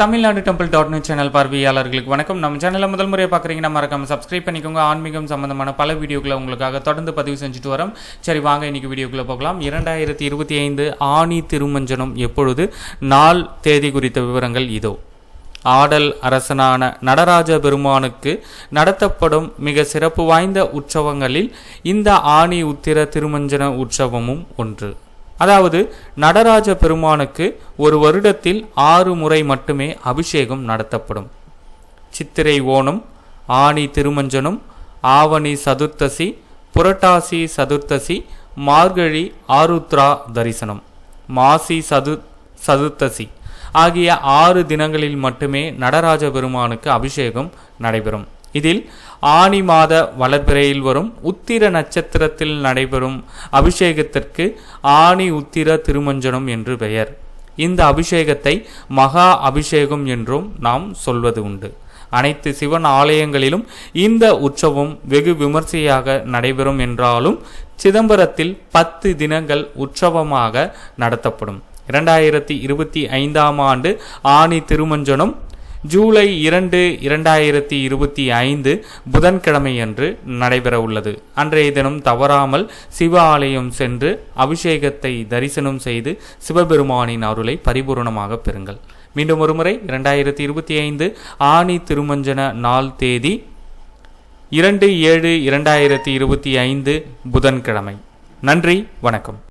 Tamil Nadu temple dot net channel பார்வையாளர்களுக்கு வணக்கம். நம்ம சேனலை முதல் முறையாக பார்க்குறீங்கன்னா மறக்காம சப்ஸ்கிரைப் பண்ணிக்கோங்க. ஆன்மீகம் சம்பந்தமான பல வீடியோக்களை உங்களுக்காக தொடர்ந்து பதிவு செஞ்சுட்டு வரோம். சரி வாங்க இன்னைக்கு வீடியோக்குள்ளே போகலாம். இரண்டாயிரத்தி இருபத்தி ஐந்து ஆணி திருமஞ்சனம் எப்பொழுது? நாள் தேதி குறித்த விவரங்கள் இதோ. ஆடல் அரசனான நடராஜ பெருமானுக்கு நடத்தப்படும் மிக சிறப்பு வாய்ந்த உற்சவங்களில் இந்த ஆணி உத்திர திருமஞ்சன உற்சவமும் ஒன்று. அதாவது நடராஜ பெருமானுக்கு ஒரு வருடத்தில் ஆறு முறை மட்டுமே அபிஷேகம் நடத்தப்படும். சித்திரை ஓணம் ஆணி திருமஞ்சனம் ஆவணி சதுர்த்தசி புரட்டாசி சதுர்த்தசி மார்கழி ஆருத்ரா தரிசனம் மாசி சது சதுர்த்தசி ஆகிய ஆறு தினங்களில் மட்டுமே நடராஜ பெருமானுக்கு அபிஷேகம் நடைபெறும். இதில் ஆனி மாத வளர்பிறையில் வரும் உத்திர நட்சத்திரத்தில் நடைபெறும் அபிஷேகத்திற்கு ஆணி உத்திர திருமஞ்சனம் என்று பெயர். இந்த அபிஷேகத்தை மகா அபிஷேகம் என்றும் நாம் சொல்வது உண்டு. அனைத்து சிவன் ஆலயங்களிலும் இந்த உற்சவம் வெகு விமர்சையாக நடைபெறும் என்றாலும் சிதம்பரத்தில் பத்து தினங்கள் உற்சவமாக நடத்தப்படும். இரண்டாயிரத்தி இருபத்தி ஐந்தாம் ஆண்டு ஆணி திருமஞ்சனம் ஜூலை இரண்டு இரண்டாயிரத்தி இருபத்தி ஐந்து புதன்கிழமையன்று நடைபெற உள்ளது. அன்றைய தினம் தவறாமல் சிவ ஆலயம் சென்று அபிஷேகத்தை தரிசனம் செய்து சிவபெருமானின் அருளை பரிபூர்ணமாக பெறுங்கள். மீண்டும் ஒருமுறை இரண்டாயிரத்தி இருபத்தி ஐந்து ஆணி திருமஞ்சன நாள் தேதி இரண்டு ஏழு இரண்டாயிரத்தி இருபத்தி ஐந்து புதன்கிழமை. நன்றி வணக்கம்.